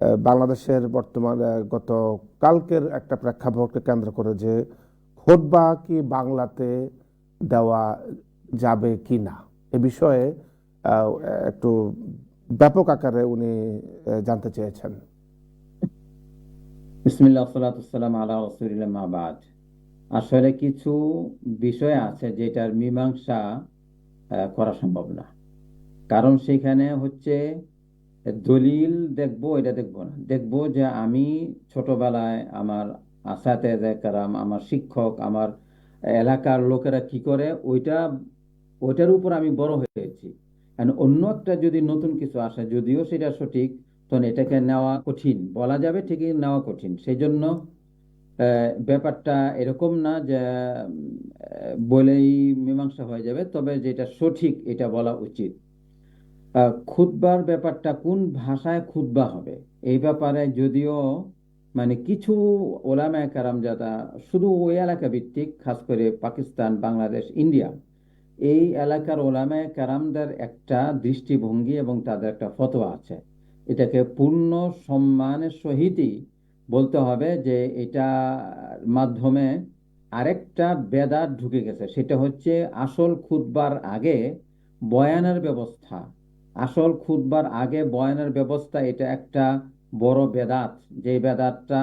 বাংলাদেশের বর্তমানে গত কালকের একটা প্রেক্ষাপটকে কেন্দ্র করে যে খোদবা কি বাংলাতে দেওয়া যাবে কি না? এ বিষয়ে একটু ব্যাপক আকারে উনি জানতে চেয়েছেন। আলা আসলে কিছু বিষয় আছে যেটার মীমাংসা করা সম্ভব না। কারণ সেখানে হচ্ছে দলিল দেখব, এটা দেখব না। দেখব যে আমি ছোটবেলায় আমার আসাতে কারাম, আমার শিক্ষক, আমার এলাকার লোকেরা কি করে, ওইটা, ওইটার উপর আমি বড় হয়েছি। অন্য একটা যদি নতুন কিছু আসে, যদিও সেটা সঠিক, তখন এটাকে নেওয়া কঠিন। বলা যাবে ঠিকই নেওয়া কঠিন। সেই জন্য ব্যাপারটা এরকম না যে বলেই মীমাংসা হয়ে যাবে, তবে যেটা সঠিক, এটা বলা উচিত। খুতবার ব্যাপারটা কোন ভাষায় খুতবা হবে? এই ব্যাপারে যদিও মানে কিছু ওলামায় কারাম যারা, শুধু ওই এলাকা ভিত্তিক, খাস করে পাকিস্তান, বাংলাদেশ, ইন্ডিয়া, এই এলাকার ওলামায়ে কারামদের একটা দৃষ্টিভঙ্গি এবং তাদের একটা ফতোয়া আছে। এটাকে পূর্ণ সম্মানের সহিতই বলতে হবে যে এটার মাধ্যমে আরেকটা বেদাত ঢুকে গেছে। সেটা হচ্ছে আসল খুতবার আগে বয়ানের ব্যবস্থা আসল খুদবার আগে বয়ানের ব্যবস্থা এটা একটা বড় বেদাত। যে বেদাতটা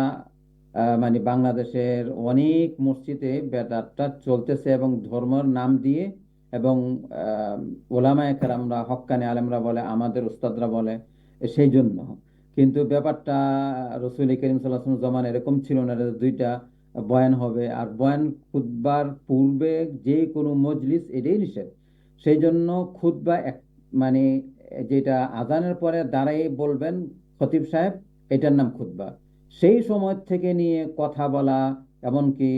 মানে বাংলাদেশের অনেক মসজিদে বেদাতটা চলতেছে এবং ধর্মের নাম দিয়ে এবং ওলামায়ে কেরামরা, হক্কানি আলেমরা বলে, আমাদের উস্তাদরা বলে, সেই জন্য। কিন্তু ব্যাপারটা রসুল করিম সাল্লাহ জমান এরকম ছিল না দুইটা বয়ান হবে। আর বয়ান খুতবার পূর্বে যে কোনো মজলিস এটাই নিষেধ। সেই জন্য খুতবা এক মানে যেটা আজানের পরে দাঁড়াই বলবেন খতিব সাহেব, এটার নাম খুতবা। সেই সময় থেকে নিয়ে কথা বলা, এমনকি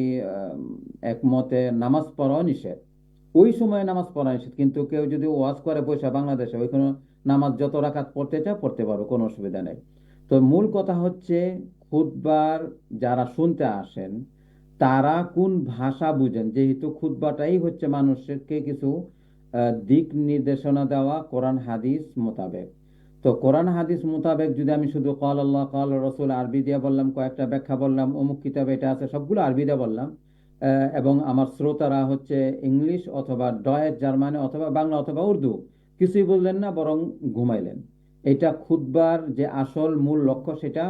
একমতে নামাজ পড়াও নিষেধ। ওই সময় নামাজ পড়া নিষেধ, কিন্তু কেউ যদি ওয়াজ করে পয়সা বাংলাদেশে, ওইখানে নামাজ যত রাকাত পড়তে চায়, পড়তে পারো, কোনো অসুবিধা নেই। তো মূল কথা হচ্ছে, খুতবার যারা শুনতে আসেন, তারা কোন ভাষা বুঝেন? যেহেতু খুতবাটাই হচ্ছে মানুষকে কিছু দিক নির্দেশনা দেওয়া কোরআন হাদিস মোতাবেক। তো কোরআন হাদিস মোতাবেক যদি আমি শুধু কল আল্লাহ কল রসুল, আরবি দিয়ে বললাম, কয়েকটা ব্যাখ্যা বললাম, অমুক কিতাবে এটা আছে, সবগুলো আরবি দিয়ে বললাম এবং আমার শ্রোতারা হচ্ছে ইংলিশ অথবা ডয়েট, জার্মানি অথবা বাংলা অথবা উর্দু, কিছুই বললেন না, বরং ঘুমাইলেন। এটা খুতবার যে আসল মূল লক্ষ্য, সেটা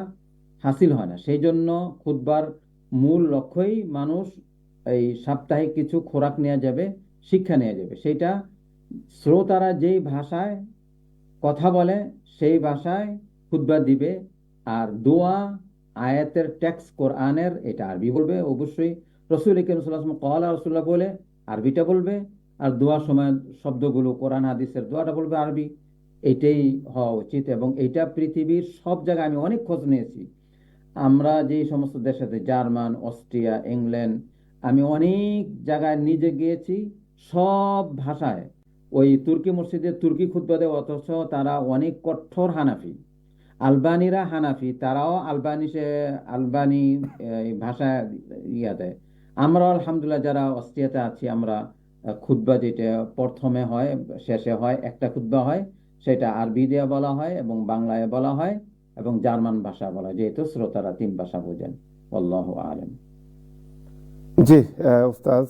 হাসিল হয় না। সেই জন্য খুতবার মূল লক্ষ্যই মানুষ এই সাপ্তাহিক কিছু খোরাক নেওয়া যাবে শিক্ষা নেওয়া যাবে। সেটা শ্রোতারা যেই ভাষায় কথা বলে, সেই ভাষায় খুতবা দিবে আর দোয়া, আয়াতের ট্যাক্স কোরআনের এটা আরবি বলবে। অবশ্যই রসুল করিম কলা রসুল্লাহ বলে আরবিটা বলবে আর দোয়ার সময় শব্দগুলো কোরআন, হাদিসের দোয়াটা বলবে আরবি। এটাই হওয়া উচিত এবং এটা পৃথিবীর সব জায়গায় আমি অনেক খোঁজ নিয়েছি। আমরা যে সমস্ত দেশেতে জার্মান, অস্ট্রিয়া, ইংল্যান্ড, আমি অনেক জায়গায় নিজে গিয়েছি। সব ভাষায়। ওই তুর্কি মসজিদে তুর্কি খুতবা দেয় অথচ তারা অনেক কঠোর হানাফি। আলবানিরা হানাফি তারাও আলবানি সে আলবানি ভাষা ইয়া দেয় আমরাও আলহামদুলিল্লাহ যারা অস্ট্রিয়াতে আছি আমরা খুতবা যেটা প্রথমে হয় শেষে হয় একটা খুতবা হয় সেটা আরবি দিয়ে বলা হয় এবং বাংলায় বলা হয় এবং জার্মান ভাষা বলা হয় যেহেতু শ্রোতারা তিন ভাষা বোঝেন। আল্লাহ আলম জি আহ, উস্তাজ